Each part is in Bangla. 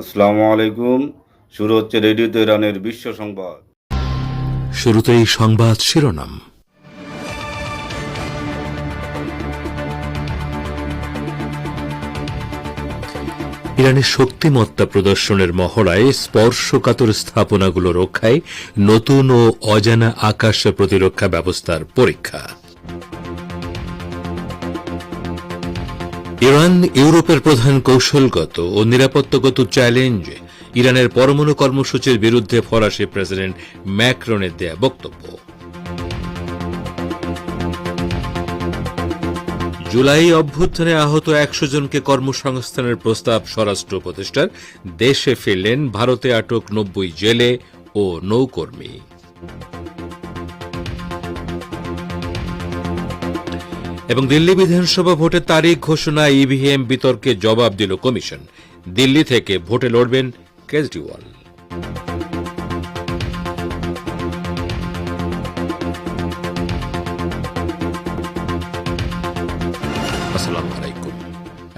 আসসালামু আলাইকুম। শুরু হচ্ছে রেডিও তেহরানের বিশ্ব সংবাদ। শুরুতেই সংবাদ শিরোনাম। ইরানের শক্তিমত্তা প্রদর্শনের মহড়ায় স্পর্শকাতর স্থাপনাগুলো রক্ষায় নতুন ও অজানা আকাশ প্রতিরক্ষা ব্যবস্থার পরীক্ষা। ইরান ইউরোপের প্রধান কৌশলগত ও নিরাপত্তাগত চ্যালেঞ্জ ইরানের পরমাণু কর্মসূচির বিরুদ্ধে ফরাসি প্রেসিডেন্ট ম্যাক্রনের দেয়া বক্তব্য। জুলাই অভ্যুত্থানে আহত একশো জনকে কর্মসংস্থানের প্রস্তাব স্বরাষ্ট্র উপদেষ্টার দেশে ফিরলেন ভারতে আটক নব্বই জেলে ও নৌকর্মী। এবং দিল্লি বিধানসভা ভোটের তারিখ ঘোষণা ইভিএম বিতর্কে জবাব দিল কমিশন। দিল্লি থেকে ভোটে লড়বেন কেজরিওয়াল।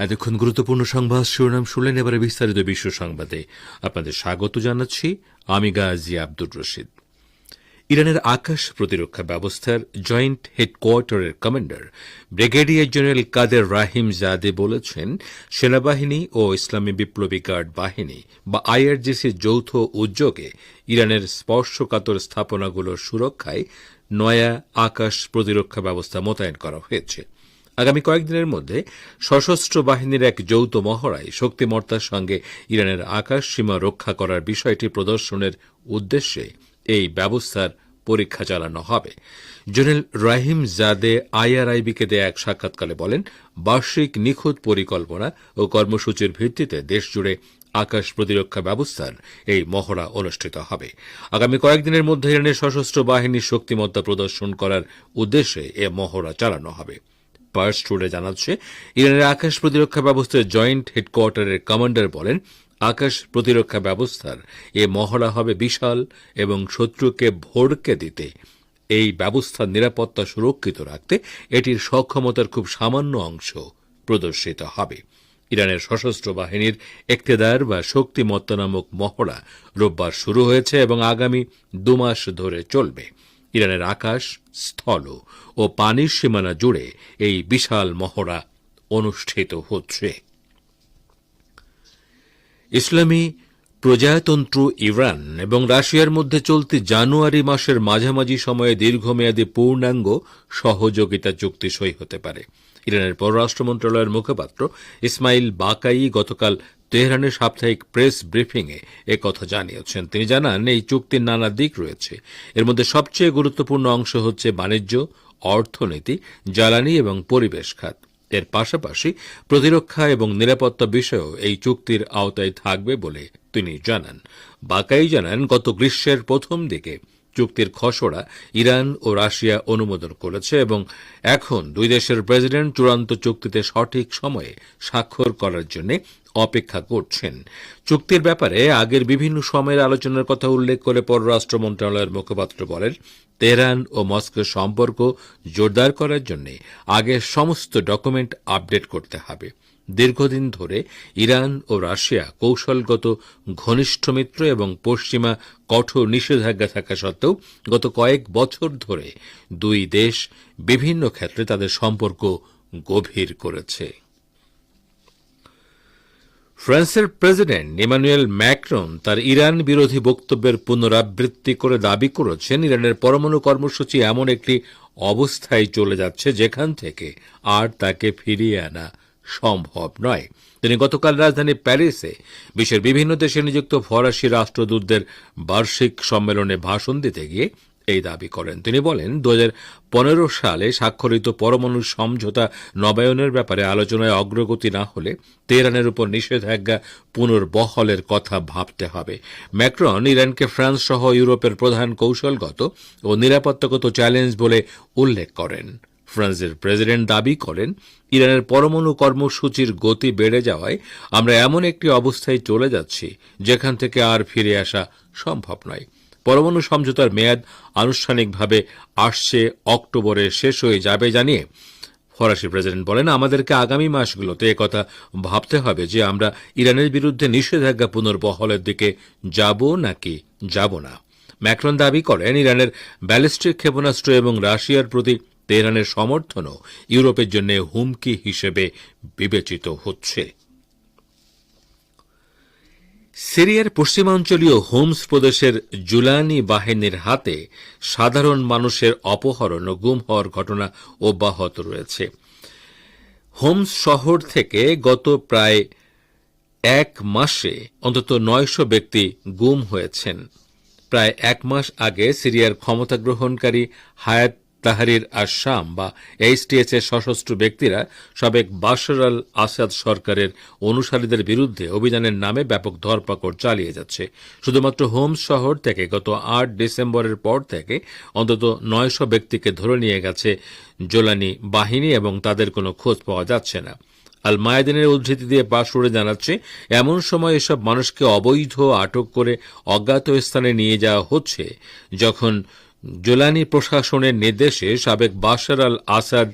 এতক্ষণ গুরুত্বপূর্ণ সংবাদ শিরোনাম শুনলেন এবারে বিস্তারিত বিশ্ব সংবাদে। আপনাদের স্বাগত জানাচ্ছি, আমি গাজী আব্দুর রশিদ। ইরানের আকাশ প্রতিরক্ষা ব্যবস্থার joint হেডকোয়ার্টারের commander brigadier general Qader Rahimzadeh বলেছেন, সেনাবাহিনী ও ইসলামী বিপ্লবী গার্ড বাহিনী বা আইআরজিসির যৌথ উদ্যোগে ইরানের স্পর্শকাতর স্থাপনাগুলোর সুরক্ষায় নয়া আকাশ প্রতিরক্ষা ব্যবস্থা মোতায়েন করা হয়েছে। আগামী কয়েকদিনের মধ্যে সশস্ত্র বাহিনীর এক যৌথ মহড়ায় শক্তিমর্তার সঙ্গে ইরানের আকাশ সীমা রক্ষা করার বিষয়টি প্রদর্শনের উদ্দেশ্যে এই ব্যবস্থার পরীক্ষা চালানো হবে। জেনারেল রাহিম জাদে আইআরআইবিকে দেয়া এক সাক্ষাৎকালে বলেন, বার্ষিক নিখুঁত পরিকল্পনা ও কর্মসূচির ভিত্তিতে দেশজুড়ে আকাশ প্রতিরক্ষা ব্যবস্থার এই মহড়া অনুষ্ঠিত হবে। আগামী কয়েকদিনের মধ্যে ইরানের সশস্ত্র বাহিনীর শক্তিমত্তা প্রদর্শন করার উদ্দেশ্যে এ মহড়া চালানো হবে। পার্স টুডে জানাচ্ছে, ইরানের আকাশ প্রতিরক্ষা ব্যবস্থার জয়েন্ট হেডকোয়ার্টারের কমান্ডার বলেন আকাশ প্রতিরক্ষা ব্যবস্থার এ মহড়া হবে বিশাল এবং শত্রুকে ভড়কে দিতে। এই ব্যবস্থার নিরাপত্তা সুরক্ষিত রাখতে এটির সক্ষমতার খুব সামান্য অংশ প্রদর্শিত হবে। ইরানের সশস্ত্র বাহিনীর একতেদার বা শক্তিমত্তা নামক মহড়া রোববার শুরু হয়েছে এবং আগামী দুমাস ধরে চলবে। ইরানের আকাশ, স্থল ও পানির সীমানা জুড়ে এই বিশাল মহড়া অনুষ্ঠিত হচ্ছে। ইসলামী প্রজাতন্ত্র ইরান এবং রাশিয়ার মধ্যে চলতি জানুয়ারি মাসের মাঝামাঝি সময়ে দীর্ঘমেয়াদী পূর্ণাঙ্গ সহযোগিতা চুক্তি সই হতে পারে। ইরানের পররাষ্ট্র মন্ত্রণালয়ের মুখপাত্র ইসমাইল বাকাই গতকাল তেহরানের সাপ্তাহিক প্রেস ব্রিফিংয়ে কথা জানিয়েছেন। তিনি জানান, এই চুক্তির নানা দিক রয়েছে। এর মধ্যে সবচেয়ে গুরুত্বপূর্ণ অংশ হচ্ছে বাণিজ্য, অর্থনীতি, জ্বালানি এবং পরিবেশ খাত। এর পাশাপাশি প্রতিরক্ষা এবং নিরাপত্তা বিষয়েও এই চুক্তির আওতায় থাকবে বলে তিনি জানান। বাকাই জানান, গত গ্রীষ্মের প্রথম দিকে চুক্তির খসড়া ইরান ও রাশিয়া অনুমোদন করেছে এবং এখন দুই দেশের প্রেসিডেন্ট চূড়ান্ত চুক্তিতে সঠিক সময়ে স্বাক্ষর করার জন্য অপেক্ষা করছেন। চুক্তির ব্যাপারে আগের বিভিন্ন সময়ের আলোচনার কথা উল্লেখ করে পররাষ্ট্র মন্ত্রণালয়ের মুখপাত্র বলেন, তেহরান ও মস্কোর সম্পর্ক জোরদার করার জন্য আগে সমস্ত ডকুমেন্ট আপডেট করতে হবে। দীর্ঘদিন ধরে ইরান ও রাশিয়া কৌশলগত ঘনিষ্ঠ মিত্র এবং পশ্চিমা কঠোর নিষেধাজ্ঞা থাকা সত্ত্বেও গত কয়েক বছর ধরে দুই দেশ বিভিন্ন ক্ষেত্রে তাদের সম্পর্ক গভীর করেছে। ফ্রান্সের প্রেসিডেন্ট ইমানুয়েল ম্যাক্রন তার ইরান বিরোধী বক্তব্যের পুনরাবৃত্তি করে দাবি করেছেন। ইরানের পরমাণু কর্মসূচি এমন একটি অবস্থায় চলে যাচ্ছে যেখান থেকে আর তাকে ফিরিয়ে আনা সম্ভব নয়। তিনি গতকাল রাজধানী প্যারিসে বিশ্বের বিভিন্ন দেশে নিযুক্ত ফরাসি রাষ্ট্রদূতদের বার্ষিক সম্মেলনে ভাষণ দিতে গিয়ে এই দাবি করেন। তিনি বলেন দু হাজার পনেরো সালে স্বাক্ষরিত পরমাণু সমঝোতা নবায়নের ব্যাপারে আলোচনায় অগ্রগতি না হলে তেহরানের উপর নিষেধাজ্ঞা পুনর্বহলের কথা ভাবতে হবে। ম্যাক্রন ইরানকে ফ্রান্স সহ ইউরোপের প্রধান কৌশলগত ও নিরাপত্তাগত চ্যালেঞ্জ বলে উল্লেখ করেন। ফ্রান্সের প্রেসিডেন্ট দাবি করেন, ইরানের পরমাণু কর্মসূচির গতি বেড়ে যাওয়ায় আমরা এমন একটি অবস্থায় চলে যাচ্ছি, যেখান থেকে আর ফিরে আসা সম্ভব নয়। পরমাণু সমঝোতার মেয়াদ আনুষ্ঠানিকভাবে আসছে, অক্টোবরে শেষ হয়ে যাবে জানিয়ে ফরাসি প্রেসিডেন্ট বলেন, আমাদেরকে আগামী মাসগুলোতে একথা ভাবতে হবে যে আমরা ইরানের বিরুদ্ধে নিষেধাজ্ঞা পুনর্বহলের দিকে যাব নাকি যাব না। ম্যাক্রন দাবি করেন, ইরানের ব্যালিস্টিক ক্ষেপণাস্ত্র এবং রাশিয়ার প্রতি তেহরানের সমর্থনও ইউরোপের জন্য হুমকি হিসেবে বিবেচিত হচ্ছে। সিরিয়ার পশ্চিমাঞ্চলীয় হোমস প্রদেশের জুলানি বাহিনীর হাতে সাধারণ মানুষের অপহরণ ও গুম হওয়ার ঘটনা অব্যাহত রয়েছে। হোমস শহর থেকে গত প্রায় এক মাসে অন্তত নয়শো ব্যক্তি গুম হয়েছেন। প্রায় এক মাস আগে সিরিয়ার ক্ষমতা গ্রহণকারী হায়াত তাহারির আসাম বা এইচটিএস এর সশস্ত্র ব্যক্তিরা সাবেক বাশার আল আসাদ সরকারের অনুসারীদের বিরুদ্ধে অভিযানের নামে ব্যাপক ধরপাকড় চালিয়ে যাচ্ছে। শুধুমাত্র হোমস শহর থেকে গত আট ডিসেম্বরের পর থেকে অন্তত নয়শো ব্যক্তিকে ধরে নিয়ে গেছে জোলানি বাহিনী এবং তাদের কোনো খোঁজ পাওয়া যাচ্ছে না। আল মায়াদিনের উদ্ধৃতি দিয়ে পাশরে জানাচ্ছে, এমন সময় এসব মানুষকে অবৈধ আটক করে অজ্ঞাত স্থানে নিয়ে যাওয়া হচ্ছে, যখন জোলানি প্রশাসনের নির্দেশে সাবেক বাশার আল আসাদ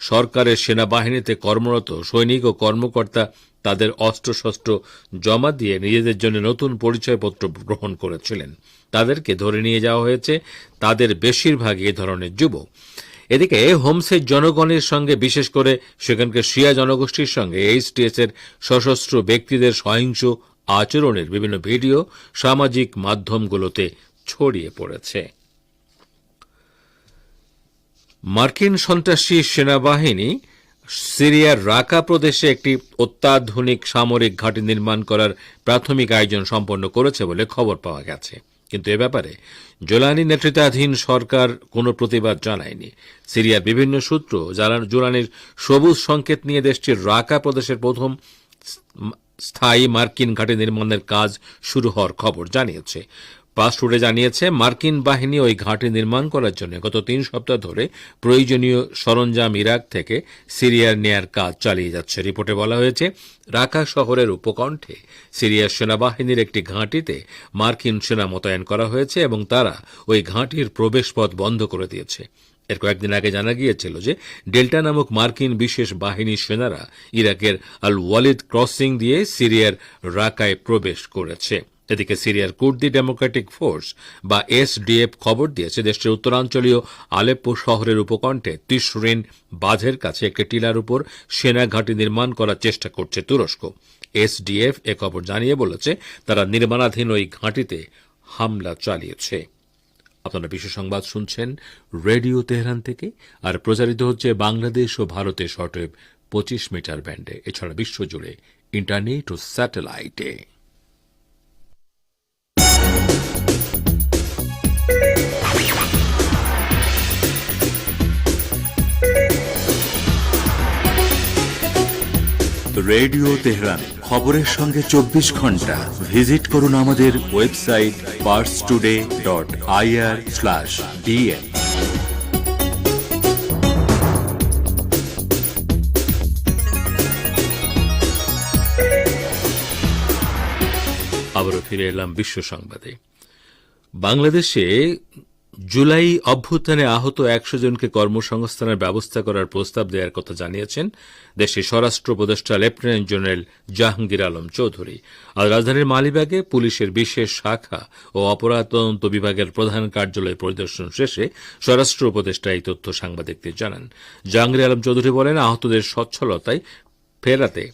সরকারের সেনাবাহিনীতে কর্মরত সৈনিক ও কর্মকর্তা তাদের অস্ত্রশস্ত্র জমা দিয়ে নিজেদের জন্য নতুন পরিচয়পত্র গ্রহণ করেছিলেন। তাদেরকে ধরে নিয়ে যাওয়া হয়েছে, তাদের বেশিরভাগই এ ধরনের যুবক। এদিকে হোমসের জনগণের সঙ্গে, বিশেষ করে সেখানকার শিয়া জনগোষ্ঠীর সঙ্গে এইচটিএস এর সশস্ত্র ব্যক্তিদের সহিংস আচরণের বিভিন্ন ভিডিও সামাজিক মাধ্যমগুলোতে ছড়িয়ে পড়েছে। মার্কিন সন্ত্রাসী সেনাবাহিনী সিরিয়ার রাকা প্রদেশে একটি অত্যাধুনিক সামরিক ঘাঁটি নির্মাণ করার প্রাথমিক আয়োজন সম্পন্ন করেছে বলে খবর পাওয়া গেছে। কিন্তু এ ব্যাপারে জোলানি নেতৃত্বাধীন সরকার কোনো প্রতিবাদ জানায়নি। সিরিয়ার বিভিন্ন সূত্র জোলানির সবুজ সংকেত নিয়ে দেশটির রাকা প্রদেশের প্রথম স্থায়ী মার্কিন ঘাঁটি নির্মাণের কাজ শুরু হওয়ার খবর জানিয়েছে। পাসপোর্টে জানিয়েছে, মার্কিন বাহিনী ওই ঘাঁটি নির্মাণ করার জন্য গত তিন সপ্তাহ ধরে প্রয়োজনীয় সরঞ্জাম ইরাক থেকে সিরিয়ার নেয়ার কাজ চালিয়ে যাচ্ছে। রিপোর্টে বলা হয়েছে, রাকা শহরের উপকণ্ঠে সিরিয়ার সেনাবাহিনীর একটি ঘাঁটিতে মার্কিন সেনা মোতায়েন করা হয়েছে এবং তারা ওই ঘাঁটির প্রবেশপথ বন্ধ করে দিয়েছে। এর কয়েকদিন আগে জানা গিয়েছিল যে, ডেল্টা নামক মার্কিন বিশেষ বাহিনীর সেনারা ইরাকের আল ওয়ালিদ ক্রসিং দিয়ে সিরিয়ার রাকায় প্রবেশ করেছে। এদিকে সিরিয়ার কুর্দি ডেমোক্রেটিক ফোর্স বা এসডিএফ খবর দিয়েছে, দেশটির উত্তরাঞ্চলীয় আলেপ্পো শহরের উপকণ্ঠে তিসরিন বাঁধের কাছে একটি টিলার উপর সেনা ঘাঁটি নির্মাণ করার চেষ্টা করছে তুরস্ক। এসডিএফ এ খবর জানিয়ে বলেছে, তারা নির্মাণাধীন ওই ঘাঁটিতে হামলা চালিয়েছে। আপনারা বিশ্ব সংবাদ শুনছেন রেডিও তেহরান থেকে, আর প্রচারিত হচ্ছে বাংলাদেশ ও ভারতে শর্টওয়েভ পঁচিশ মিটার ব্যান্ডে। এছাড়া বিশ্বজুড়ে ইন্টারনেট ও স্যাটেলাইটে। Radio Tehran. খবরের সঙ্গে চব্বিশ ঘণ্টা। ভিজিট করুন আমাদের website Pars Today dot IR slash আবারও ফিরে এলাম বিশ্ব সংবাদে। বাংলাদেশে জুলাই অভ্যুত্থানে আহত একশো জনকে কর্মসংস্থানের ব্যবস্থা করার প্রস্তাব দেওয়ার কথা জানিয়েছেন দেশের স্বরাষ্ট্র উপদেষ্টা লেফটেন্যান্ট জেনারেল জাহাঙ্গীর আলম চৌধুরী। আজ রাজধানীর মালিবাগে পুলিশের বিশেষ শাখা ও অপরাধ তদন্ত বিভাগের প্রধান কার্যালয় পরিদর্শন শেষে স্বরাষ্ট্র উপদেষ্টা এই তথ্য সাংবাদিকদের জানান। জাহাঙ্গীর আলম চৌধুরী বলেন, আহতদের সচ্ছলতায় ফেরাতে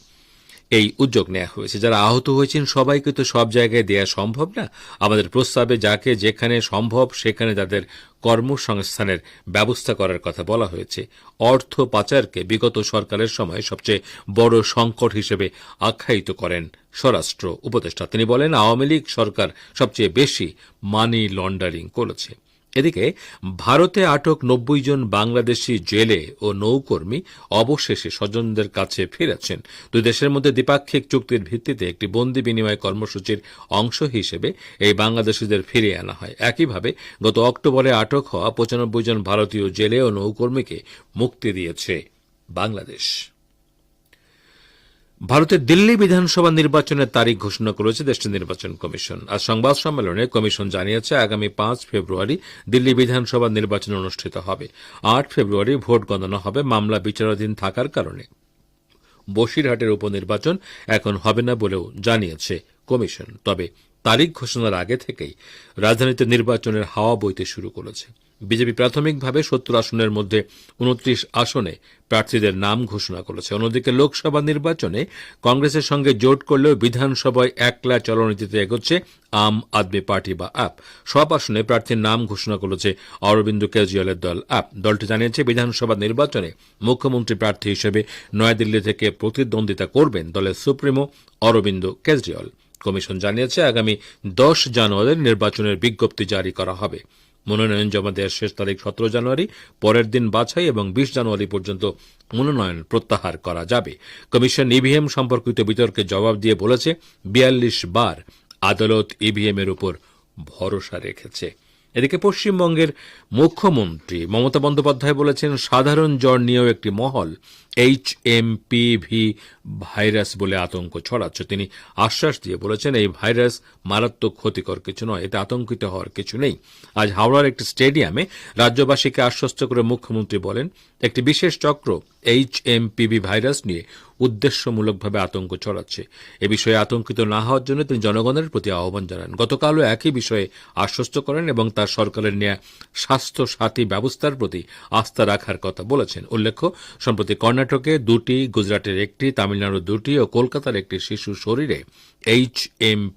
এই উদ্যোগ নেওয়া হয়েছে। যারা আহত হয়েছেন, সবাইকে তো সব জায়গায় দেয়া সম্ভব না। আমাদের প্রস্তাবে যাকে যেখানে সম্ভব, সেখানে তাদের কর্মসংস্থানের ব্যবস্থা করার কথা বলা হয়েছে। অর্থ পাচারকে বিগত সরকারের সময় সবচেয়ে বড় সংকট হিসেবে আখ্যায়িত করেন স্বরাষ্ট্র উপদেষ্টা। তিনি বলেন, আওয়ামী লীগ সরকার সবচেয়ে বেশি মানি লন্ডারিং করেছে। এদিকে, ভারতে আটক নব্বই জন বাংলাদেশি জেলে ও নৌকর্মী অবশেষে স্বজনদের কাছে ফিরেছেন। দুই দেশের মধ্যে দ্বিপাক্ষিক চুক্তির ভিত্তিতে একটি বন্দি বিনিময় কর্মসূচির অংশ হিসেবে এই বাংলাদেশিদের ফিরিয়ে আনা হয়। একইভাবে, গত অক্টোবরে আটক হওয়া পঁচানব্বই জন ভারতীয় জেলে ও নৌকর্মীকে মুক্তি দিয়েছে বাংলাদেশ। ভারতের দিল্লি বিধানসভা নির্বাচনের তারিখ ঘোষণা করেছে দেশটির নির্বাচন কমিশন। আজ সংবাদ সম্মেলনে কমিশন জানিয়েছে, আগামী পাঁচ ফেব্রুয়ারি দিল্লি বিধানসভা নির্বাচন অনুষ্ঠিত হবে। আট ফেব্রুয়ারি ভোট গণনা হবে, মামলা বিচারাধীন থাকার কারণে। বসিরহাটের উপনির্বাচন এখন হবে না বলেও জানিয়েছে কমিশন। তবে তারিখ ঘোষণার আগে থেকেই রাজধানীতে নির্বাচনের হাওয়া বইতে শুরু করেছে। বিজেপি প্রাথমিকভাবে সত্তর আসনের মধ্যে উনত্রিশ আসনে প্রার্থীদের নাম ঘোষণা করেছে। অন্যদিকে লোকসভা নির্বাচনে কংগ্রেসের সঙ্গে জোট করলেও বিধানসভায় একলা চলনীতিতে এগোচ্ছে আম আদমি পার্টি বা আপ। সব আসনে প্রার্থীর নাম ঘোষণা করেছে অরবিন্দ কেজরিওয়ালের দল আপ। দলটি জানিয়েছে, বিধানসভা নির্বাচনে মুখ্যমন্ত্রী প্রার্থী হিসেবে নয়াদিল্লি থেকে প্রতিদ্বন্দ্বিতা করবেন দলের সুপ্রিমো অরবিন্দ কেজরিওয়াল। কমিশন জানিয়েছে, আগামী দশ জানুয়ারি নির্বাচনের বিজ্ঞপ্তি জারি করা হবে। মনোনয়ন জমা দেওয়ার শেষ তারিখ সতেরো জানুয়ারি, পরের দিন বাছাই এবং বিশ জানুয়ারি পর্যন্ত মনোনয়ন প্রত্যাহার করা যাবে। কমিশন ইভিএম সম্পর্কিত বিতর্কে জবাব দিয়ে বলেছে, বিয়াল্লিশ বার আদালত ইভিএম এর উপর ভরসা রেখেছে। এদিকে পশ্চিমবঙ্গের মুখ্যমন্ত্রী মমতা বন্দ্যোপাধ্যায় বলেছেন, সাধারণ জ্বর নিয়েও একটি মহল। এইচ এম ভি ভাইরাস বলে আতঙ্ক ছড়াচ্ছে। তিনি আশ্বাস দিয়ে বলেছেন, এই ভাইরাস মারাত্মক ক্ষতিকর কিছু নয়, এতে আতঙ্কিত হওয়ার কিছু নেই। আজ হাওড়ার একটি স্টেডিয়ামে রাজ্যবাসীকে আশ্বস্ত করে মুখ্যমন্ত্রী বলেন, একটি বিশেষ চক্র এইচ এম ভাইরাস নিয়ে উদ্দেশ্যমূলকভাবে আতঙ্ক ছড়াচ্ছে। এ বিষয়ে আতঙ্কিত না হওয়ার জন্য তিনি জনগণের প্রতি আহ্বান জানান। গতকালও একই বিষয়ে আশ্বস্ত করেন এবং তার সরকারের নেয়া স্বাস্থ্য সাথী ব্যবস্থার প্রতি আস্থা রাখার কথা বলেছেন। উল্লেখ্য, সম্প্রতি কর্ণাটকে দুটি, গুজরাটের একটি, তামিলনাড়ুর দুটি ও কলকাতার একটি শিশু শরীরে এইচ এম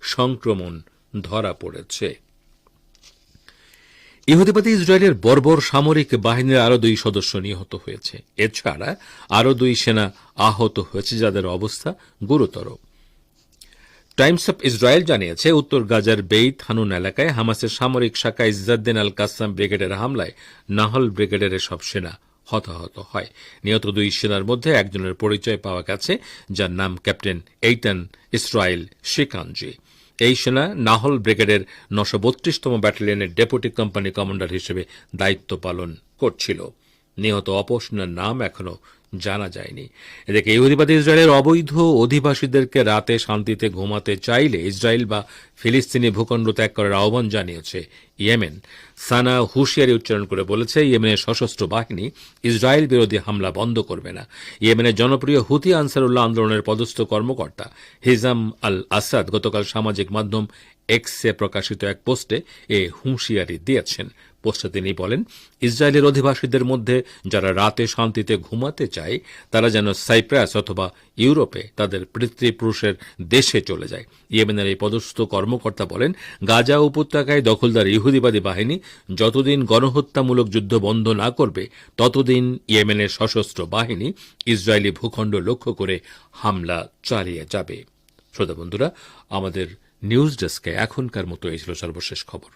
সংক্রমণ ধরা পড়েছে। ইহুদিবাদী ইসরায়েলের বর্বর সামরিক বাহিনীর আরও দুই সদস্য নিহত হয়েছে। এছাড়া আরও দুই সেনা আহত হয়েছে যাদের অবস্থা গুরুতর। টাইমস অফ ইসরায়েল জানিয়েছে, উত্তর গাজার বেইত হানুন এলাকায় হামাসের সামরিক শাখা ইজ্জাদ্দিন আল কাসাম ব্রিগেডের হামলায় নাহল ব্রিগেডের সব সেনা হতাহত হয়। নিহত দুই সেনার মধ্যে একজনের পরিচয় পাওয়া গেছে, যার নাম ক্যাপ্টেন এইটন ইসরায়েল শিকানজি এই সেনা নাহল ব্রিগেডের নশো বত্রিশতম ব্যাটালিয়নের ডেপুটি কোম্পানি কমান্ডার হিসেবে দায়িত্ব পালন করছিল। নিহত অপসেনার নাম এখনও জানা যায়নি। এদিকে ইহুদিবাদী ইসরায়েলের অবৈধ অধিবাসীদেরকে রাতে শান্তিতে ঘুমাতে চাইলে ইসরায়েল বা ফিলিস্তিনি ভূখণ্ড ত্যাগ করার আহ্বান জানিয়েছে ইয়েমেন। সানা হুঁশিয়ারি উচ্চারণ করে বলেছে, ইয়েমেনের সশস্ত্র বাহিনী ইসরায়েল বিরোধী হামলা বন্ধ করবে না। ইয়েমেনের জনপ্রিয় হুতি আনসারুল্লাহ আন্দোলনের পদস্থ কর্মকর্তা হিজাম আল আসাদ গতকাল সামাজিক মাধ্যম এক্সে প্রকাশিত এক পোস্টে এ হুঁশিয়ারি দিয়েছেন। পোস্টে তিনি বলেন, ইসরায়েলের অধিবাসীদের মধ্যে যারা রাতে শান্তিতে ঘুমাতে চায়, তারা যেন সাইপ্রাস অথবা ইউরোপে তাদের পিতৃপুরুষের দেশে চলে যায়। ইয়েমেনের এই পদস্থ কর্মকর্তা বলেন, গাজা উপত্যকায় দখলদার ইহুদিবাদী বাহিনী যতদিন গণহত্যামূলক যুদ্ধ বন্ধ না করবে, ততদিন ইয়েমেনের সশস্ত্র বাহিনী ইসরায়েলি ভূখণ্ড লক্ষ্য করে হামলা চালিয়ে যাবে। শ্রোতা বন্ধুরা, আমাদের নিউজ ডেস্কে এখনকার মতো এই ছিল সর্বশেষ খবর।